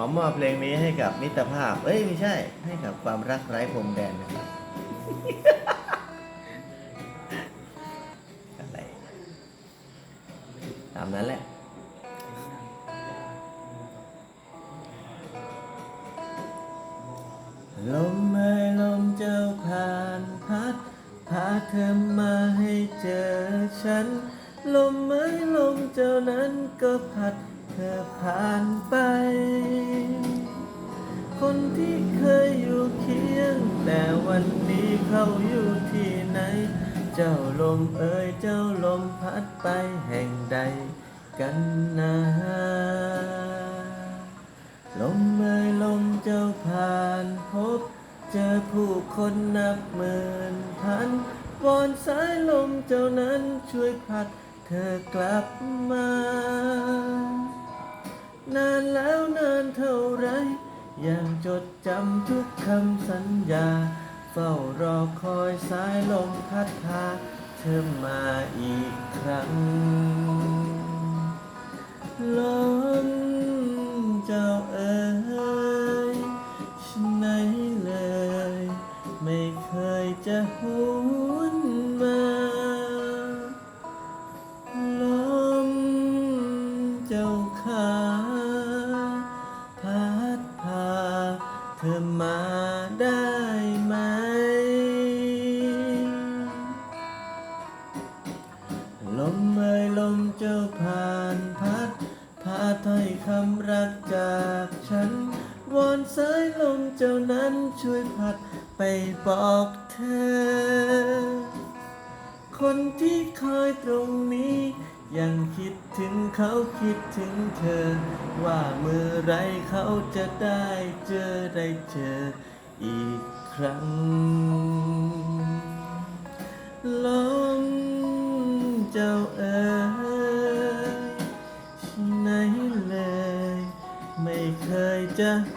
อมอบเพลงนี้ให้กับมิตรภาพ เอ้ยไม่ใช่ ให้กับความรักไร้พรมแดนนะครับ อะไร ตามนั้นแหละ ลมเอ่ยลมเจ้าผ่านพัด พาเธอมาให้เจอฉัน ลมเอ่ยลมเจ้านั้นก็พัด ธอผ่านไป คนที่เคยอยู่เคียง แต่วันนี้เขาอยู่ที่ไหน เจ้าลมเอ่ยเจ้าลมพัดไปแห่งใดกันนะลมเอ่ยลมเจ้าผ่านพบ เจอผู้คนนับหมื่นพันวอนสายลมเจ้านั้นช่วยพัดเธอกลับมา นานแล้วนานเท่าไรยังจดจำทุกคำสัญญา เฝ้ารอคอยสายลมพัดพาเธอมาอีกครั้งลมเจ้าเอ๋ยฉันไหนเลย ไม่เคยจะหวนมาลมเจ้าขา ธอมาได้ไหม ลมเอ่ยลมเจ้าผ่านพัด พาถ้อยคำรักจากฉัน วอนสายลมเจ้านั้นช่วยพัดไปบอกเธอ คนที่คอยตรงนี้ ยังคิดถึงเขาคิดถึงเธอ ว่าเมื่อไรเขาจะได้เจอได้เจออีกครั้ง ลมเจ้าเอ๋ยที่ไหนเลย ไม่เคยจะห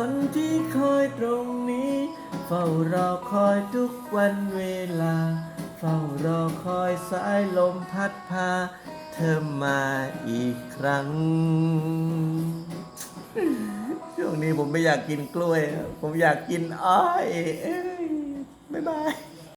คนที่คอยตรงนี้ เฝ้ารอคอยทุกวันเวลา เฝ้ารอคอยสายลมพัดพา เธอมาอีกครั้ง ช่วงนี้ผมไม่อยากกินกล้วย ผมอยากกินอ้อยเอ้ยบ๊ายบาย